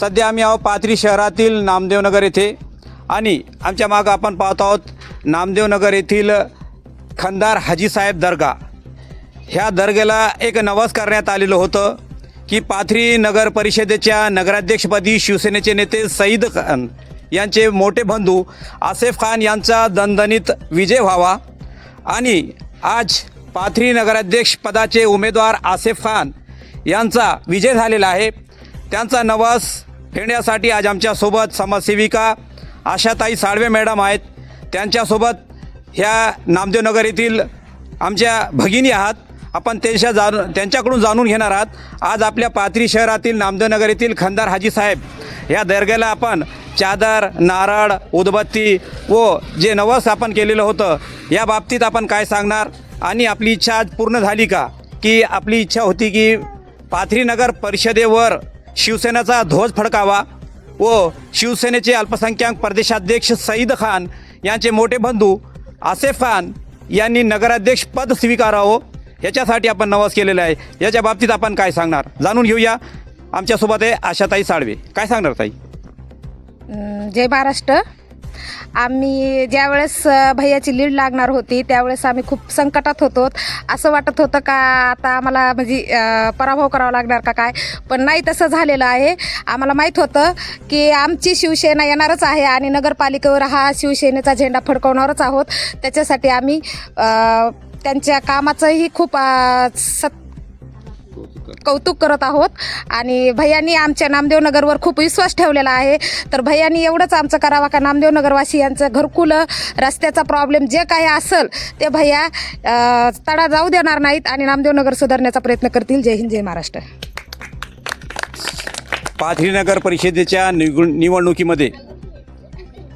सध्या आम्ही आहोत पाथरी शहरातील नामदेवनगर येथे. आणि आमच्या मागं आपण पाहत आहोत नामदेवनगर येथील खंदार हाजीसाहेब दर्गा. ह्या दर्ग्याला एक नवस करण्यात आलेलं होतं की पाथरी नगर परिषदेच्या नगराध्यक्षपदी शिवसेनेचे नेते सईद खान यांचे मोठे बंधू आसेफ खान यांचा दणदणीत विजय व्हावा. आणि आज पाथरी नगराध्यक्षपदाचे उमेदवार आसेफ खान यांचा विजय झालेला आहे. त्यांचा नवस फेडण्यासाठी आज आमच्यासोबत समाजसेविका आशाताई साळवे मॅडम आहेत. त्यांच्यासोबत ह्या नामदेवनगर येथील आमच्या भगिनी आहात. आपण त्यांच्या जाणून त्यांच्याकडून जाणून घेणार आहात. आज आपल्या पाथरी शहरातील नामदेवनगर येथील खंदार हाजी साहेब या दर्ग्याला आपण चादर नारळ उदबत्ती व जे नवस आपण केलेलं होतं या बाबतीत आपण काय सांगणार? आणि आपली इच्छा आज पूर्ण झाली का? की आपली इच्छा होती की पाथरी नगर परिषदेवर शिवसेनेचा ध्वज फडकावा व शिवसेनेचे अल्पसंख्याक प्रदेशाध्यक्ष सईद खान यांचे मोठे बंधू आसेफ खान यांनी नगराध्यक्ष पद स्वीकारावं याच्यासाठी आपण नवस केलेला आहे. याच्या बाबतीत आपण काय सांगणार? जाणून घेऊया. आमच्यासोबत आहे आशाताई साळवे. काय सांगणार ताई? जय महाराष्ट्र. आम्ही ज्यावेळेस भैयाची लीड लागणार होती त्यावेळेस आम्ही खूप संकटात होतो. असं वाटत होतं का आता आम्हाला म्हणजे पराभव करावा लागणार का काय? पण नाही तसं झालेलं आहे. आम्हाला माहीत होतं की आमची शिवसेना येणारच आहे आणि नगरपालिकेवर हा शिवसेनेचा झेंडा फडकवणारच आहोत. त्याच्यासाठी आम्ही त्यांच्या कामाचंही खूप अं, सत कौतुक करत आहोत. आणि भैयांनी आमच्या नामदेवनगरवर खूप विश्वास ठेवलेला आहे. तर भैयांनी एवढंच आमचं करावं का? नामदेवनगरवासी नगरवासियांचं घरकुलं रस्त्याचा प्रॉब्लेम जे काही असेल ते भैया तडा जाऊ देणार नाहीत आणि नामदेवनगर सुधारण्याचा प्रयत्न करतील. जय हिंद जय महाराष्ट्र. पाथरी नगर परिषदेच्या निगु- निवडणुकीमध्ये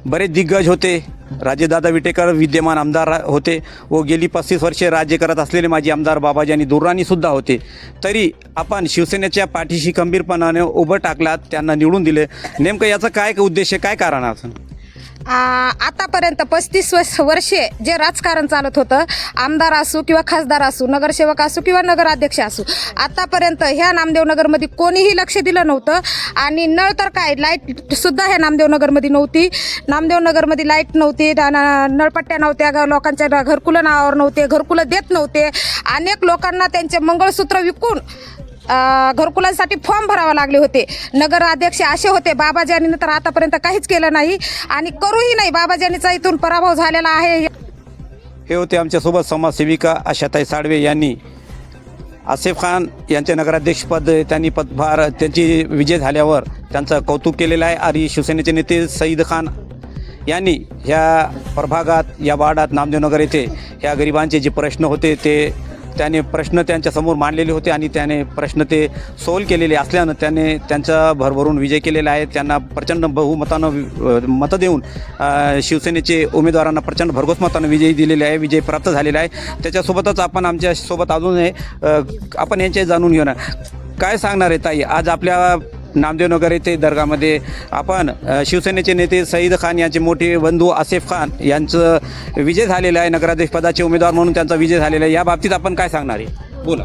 बरेच दिग्गज होते. राजेदादा विटेकर विद्यमान आमदार होते. व गेली पस्तीस वर्षे राज्य करत असलेले माजी आमदार बाबाजी आणि दुर्राणीसुद्धा होते. तरी आपण शिवसेनेच्या पाठीशी खंबीरपणाने उभं टाकलात त्यांना निवडून दिले. नेमकं याचं काय उद्देश काय कारण असं आतापर्यंत पस्तीस वर्षे जे राजकारण चालत होतं आमदार असू किंवा खासदार असू नगरसेवक असू किंवा नगराध्यक्ष असू आतापर्यंत ह्या नामदेवनगरमध्ये कोणीही लक्ष दिलं नव्हतं आणि नळ तर काय लाईटसुद्धा ह्या नामदेवनगरमध्ये नव्हती. नामदेवनगरमध्ये लाइट नव्हती नळपट्ट्या नव्हत्या लोकांच्या घरकुलं नावावर नव्हते घरकुलं देत नव्हते. अनेक लोकांना त्यांचे मंगळसूत्र विकून घरकुलांसाठी फॉर्म भरावे लागले होते. नगराध्यक्ष असे होते बाबाजी तर आतापर्यंत काहीच केलं नाही आणि करूही नाही. बाबाजानीचा इथून पराभव झालेला आहे. हे होते आमच्यासोबत समाजसेविका आशाताई साळवे यांनी. आसिफ खान यांचे नगराध्यक्षपद त्यांनी पदभार त्यांची विजय झाल्यावर त्यांचं कौतुक केलेलं आहे. आणि शिवसेनेचे नेते सईद खान यांनी ह्या प्रभागात या वार्डात नामदेवनगर येथे ह्या गरिबांचे जे प्रश्न होते ते त्याने प्रश्न त्यांच्यासमोर मांडलेले होते आणि त्याने प्रश्न ते सोल केलेले असल्यानं त्याने त्यांचा भरभरून विजय केलेला आहे. त्यांना प्रचंड बहुमतानं मतं देऊन शिवसेनेचे उमेदवारांना प्रचंड भरघोस मतानं विजयी दिलेले आहे विजय प्राप्त झालेला आहे. त्याच्यासोबतच आपण आमच्यासोबत अजून आपण यांचे जाणून घेणार काय सांगणार आहे ताई? आज आपल्या नामदेवनगर येथे दर्गामध्ये आपण शिवसेनेचे नेते सईद खान यांचे मोठे बंधू आसेफ खान यांचं विजय झालेलं आहे. नगराध्यक्षपदाचे उमेदवार म्हणून त्यांचा विजय झालेला आहे. या बाबतीत आपण काय सांगणार आहे? बोला.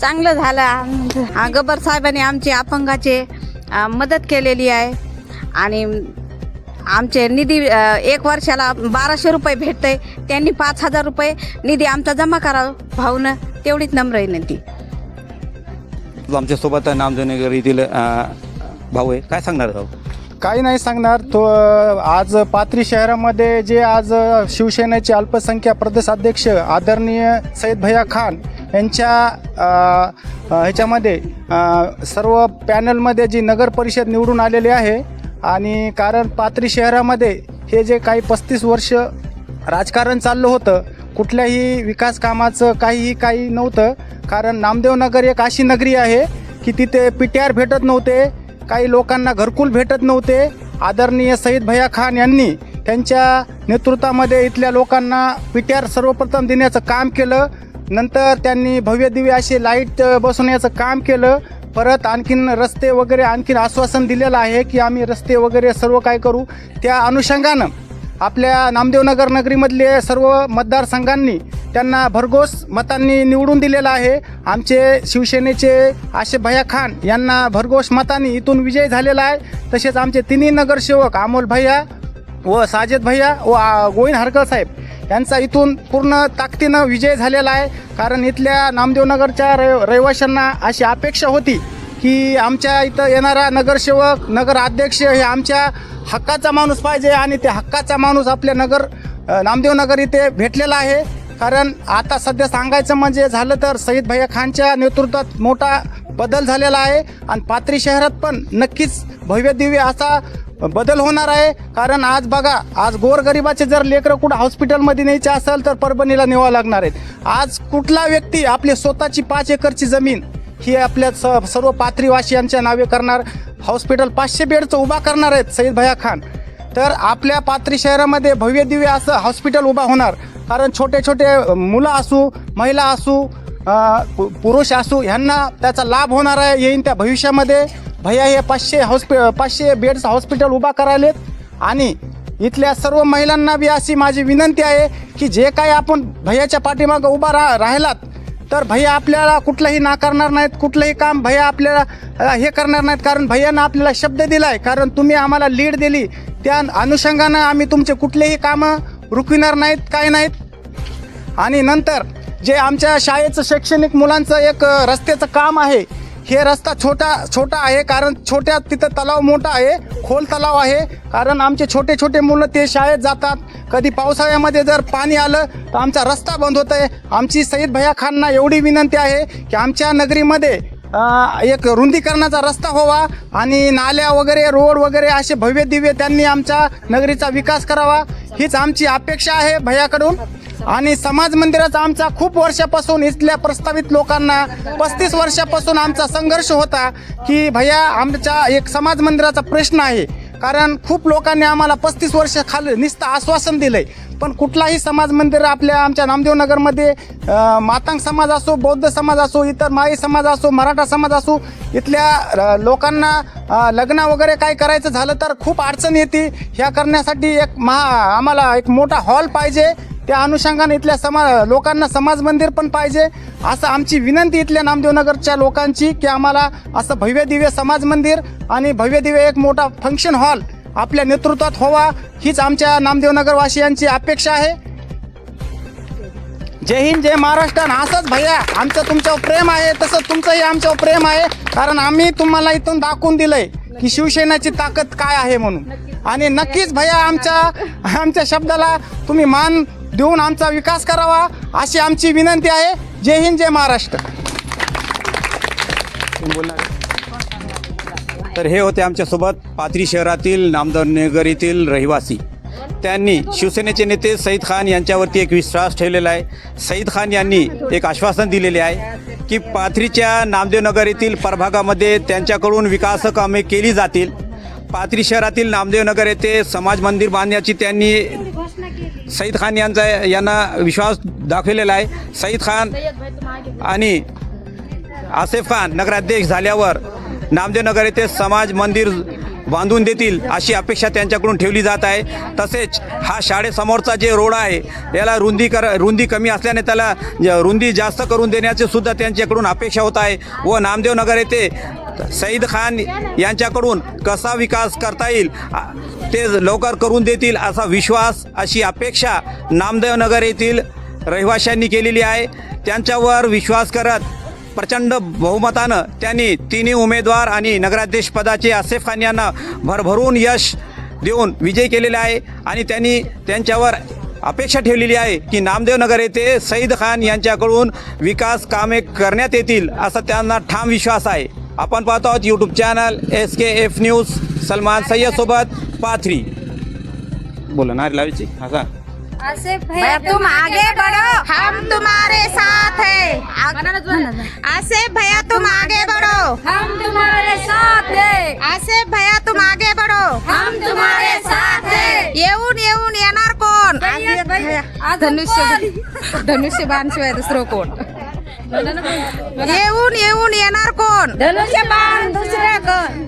चांगलं झालं. गब्बर साहेबांनी आमची अपंगाचे मदत केलेली आहे. आणि आमचे निधी एक वर्षाला बाराशे रुपये भेटते त्यांनी पाच हजार रुपये निधी आमचा जमा करावा. भाऊनं तेवढीच नम्र विनंती. आमच्यासोबत नामदेवनगर येथील भाऊ आहे. काय सांगणार भाऊ? काही नाही सांगणार. तो आज पात्री शहरामध्ये जे आज शिवसेनेचे अल्पसंख्याक प्रदेशाध्यक्ष आदरणीय सैद भैया खान यांच्या ह्याच्यामध्ये सर्व पॅनलमध्ये जी नगर परिषद निवडून आलेली आहे आणि कारण पात्री शहरामध्ये हे जे काही पस्तीस वर्ष राजकारण चाललं होतं कुठल्याही विकास कामाचं काहीही काही नव्हतं कारण नामदेवनगर एक अशी नगरी आहे की तिथे पी टी आर भेटत नव्हते काही लोकांना घरकुल भेटत नव्हते. आदरणीय सईद भैया खान यांनी त्यांच्या नेतृत्वामध्ये इथल्या लोकांना पी टी आर सर्वप्रथम देण्याचं काम केलं. नंतर त्यांनी भव्य दिव्य असे लाइट बसवण्याचं काम केलं. परत आणखीन रस्ते वगैरे आणखीन आश्वासन दिलेलं आहे की आम्ही रस्ते वगैरे सर्व काय करू. त्या अनुषंगानं आपल्या नामदेवनगर नगरीमधले सर्व मतदारसंघांनी त्यांना भरघोस मतांनी निवडून दिलेलं आहे. आमचे शिवसेनेचे आशे भैया खान यांना भरघोस मतांनी इथून विजय झालेला आहे. तसेच आमचे तिन्ही नगरसेवक अमोल भैया व साजेद भैया व गोविंद हरकर साहेब यांचा इथून पूर्ण ताकदीनं विजय झालेला आहे. कारण इथल्या नामदेवनगरच्या रहि रहिवाशांना अशी अपेक्षा होती की आमच्या इथं येणारा नगरसेवक नगराध्यक्ष हे आमच्या हक्काचा माणूस पाहिजे आणि ते हक्काचा माणूस आपल्या नगर नामदेवनगर इथे भेटलेला आहे. कारण आता सध्या सांगायचं म्हणजे झालं तर सईद भैया खानच्या नेतृत्वात मोठा बदल झालेला आहे आणि पात्री शहरात पण नक्कीच भव्य दिव्य असा बदल होणार आहे. कारण आज बघा आज गोरगरिबाचे जर लेकरं कुठं हॉस्पिटलमध्ये न्यायचे असेल तर परभणीला नेवा लागणार आहेत. आज कुठला व्यक्ती आपली स्वतःची पाच एकरची जमीन ही आपल्या स सर्व पात्रीवासियांच्या नावे करणार हॉस्पिटल पाचशे बेडचं उभा करणार आहेत सईद भैया खान. तर आपल्या पात्री शहरामध्ये भव्य दिव्य असं हॉस्पिटल उभा होणार. कारण छोटे छोटे मुलं असू महिला असू पु- पुरुष असू ह्यांना त्याचा लाभ होणार आहे येईन त्या भविष्यामध्ये. भैया हे पाचशे हॉस्पि पाचशे बेडचं हॉस्पिटल उभा करायलेत. आणि इथल्या सर्व महिलांना बी अशी माझी विनंती आहे की जे काय आपण भैयाच्या पाठीमागं उभा रा राहिलात तर भैया आपल्याला कुठलंही नाकारणार नाहीत कुठलंही काम भैया आपल्याला हे करणार नाहीत. कारण भैयानं आपल्याला शब्द दिला आहे कारण तुम्ही आम्हाला लीड दिली. त्या अनुषंगानं आम्ही तुमचे कुठलेही कामं रुकविणार नाहीत काय नाहीत. आणि नंतर जे आमच्या शाळेचं शैक्षणिक मुलांचं एक रस्त्याचं काम आहे हे रस्ता छोटा छोटा आहे कारण छोट्या तिथं तलाव मोठा आहे खोल तलाव आहे. कारण आमचे छोटे छोटे मुलं ते शाळेत जातात. कधी पावसाळ्यामध्ये जर पाणी आलं तर आमचा रस्ता बंद होत आहे आमची सईद भैया खानना एवढी विनंती आहे की आमच्या नगरीमध्ये अ, एक रुंदीकरणाचा रस्ता व्हावा आणि नाल्या वगैरे रोड वगैरे असे भव्य दिव्य त्यांनी आमच्या नगरीचा विकास करावा. हीच आमची अपेक्षा आहे भयाकडून. आणि समाज मंदिराचा आमचा खूप वर्षापासून इथल्या प्रस्तावित लोकांना पस्तीस वर्षापासून आमचा संघर्ष होता की भैया आमच्या एक समाज मंदिराचा प्रश्न आहे. कारण खूप लोकांनी आम्हाला पस्तीस वर्ष खाली नुसतं आश्वासन दिलंय. पण कुठलाही समाज मंदिर आपल्या आमच्या नामदेवनगरमध्ये नगरमध्ये मातांग समाज असो बौद्ध समाज असो इतर माई समाज असो मराठा समाज असो इथल्या लोकांना लग्न वगैरे काय करायचं झालं तर खूप अडचण येते. ह्या करण्यासाठी एक महा आम्हाला एक मोठा हॉल पाहिजे. त्या अनुषंगाने इथल्या समा लोकांना समाज मंदिर पण पाहिजे. असं आमची विनंती इथल्या नामदेवनगरच्या लोकांची की आम्हाला असं भव्य दिव्य समाज मंदिर आणि भव्य दिव्य एक मोठा फंक्शन हॉल आपल्या नेतृत्वात व्हावा हीच आमच्या नामदेवनगरवासियांची अपेक्षा आहे. जय हिंद जय महाराष्ट्र आणि असंच भैया आमचं तुमच्यावर प्रेम आहे तसं तुमचंही आमच्यावर प्रेम आहे कारण आम्ही तुम्हाला इथून दाखवून दिलंय की शिवसेनाची ताकद काय आहे म्हणून. आणि नक्कीच भैया आमच्या आमच्या शब्दाला तुम्ही मान देऊन आमचा विकास करावा अशी आमची विनंती आहे. जय हिंद जय महाराष्ट्र. तर हे होते आमच्यासोबत पाथरी शहरातील नामदनगर येथील रहिवासी. त्यांनी शिवसेनेचे नेते सईद खान यांच्यावरती एक विश्वास ठेवलेला आहे. सईद खान यांनी एक आश्वासन दिलेले आहे की पाथरीच्या नामदेवनगर येथील प्रभागामध्ये त्यांच्याकडून विकास कामे केली जातील. पाथरी शहरातील नामदेवनगर येथे समाज मंदिर बांधण्याची त्यांनी सईद खान यांचा यांना विश्वास दाखवलेला आहे. सईद खान आणि आसिफ खान नगराध्यक्ष झाल्यावर नामदेवनगर येथे समाज मंदिर बांधून देतील अशी अपेक्षा त्यांच्याकडून ठेवली जात आहे. तसेच हा शाळेसमोरचा जे रोड आहे याला रुंदी कर रुंदी कमी असल्याने त्याला रुंदी जास्त करून देण्याचे सुद्धा त्यांच्याकडून अपेक्षा होत आहे व नामदेवनगर येथे सईद खान यांच्याकडून कसा विकास करता येईल ते लवकर करून देतील असा विश्वास अशी अपेक्षा नामदेवनगर येथील रहिवाशांनी केलेली आहे. त्यांच्यावर विश्वास करत प्रचंड बहुमतानं त्यांनी तिन्ही उमेदवार आणि नगराध्यक्ष पदाचे आसेफ खान यांना भरभरून यश देऊन विजय केलेला आहे आणि त्यांनी त्यांच्यावर अपेक्षा ठेवलेली आहे की नामदेवनगर येथे सईद खान यांच्याकडून विकास कामे करण्यात येतील असा त्यांना ठाम विश्वास आहे. आपण पाहतो आहोत YouTube channel S K F news Salman सय्यदसोबत Pathri. बोला ना लावायची. हा सांग भैया तुम आगे बढ़ो। हम तुम्हारे साथ है। आसिफ भैया तुम आगे बढ़ो। हम तुम्हारे साथ है। आसिफ भैया तुम आगे बढ़ो। हम तुम्हारे साथ है। येऊन येऊन येणार कोण? अजून धनुष्य धनुष्यबाण शिवाय दुसरं कोण? येऊन येऊन येणार कोण? धनुष्यबाण दुसरे कोण?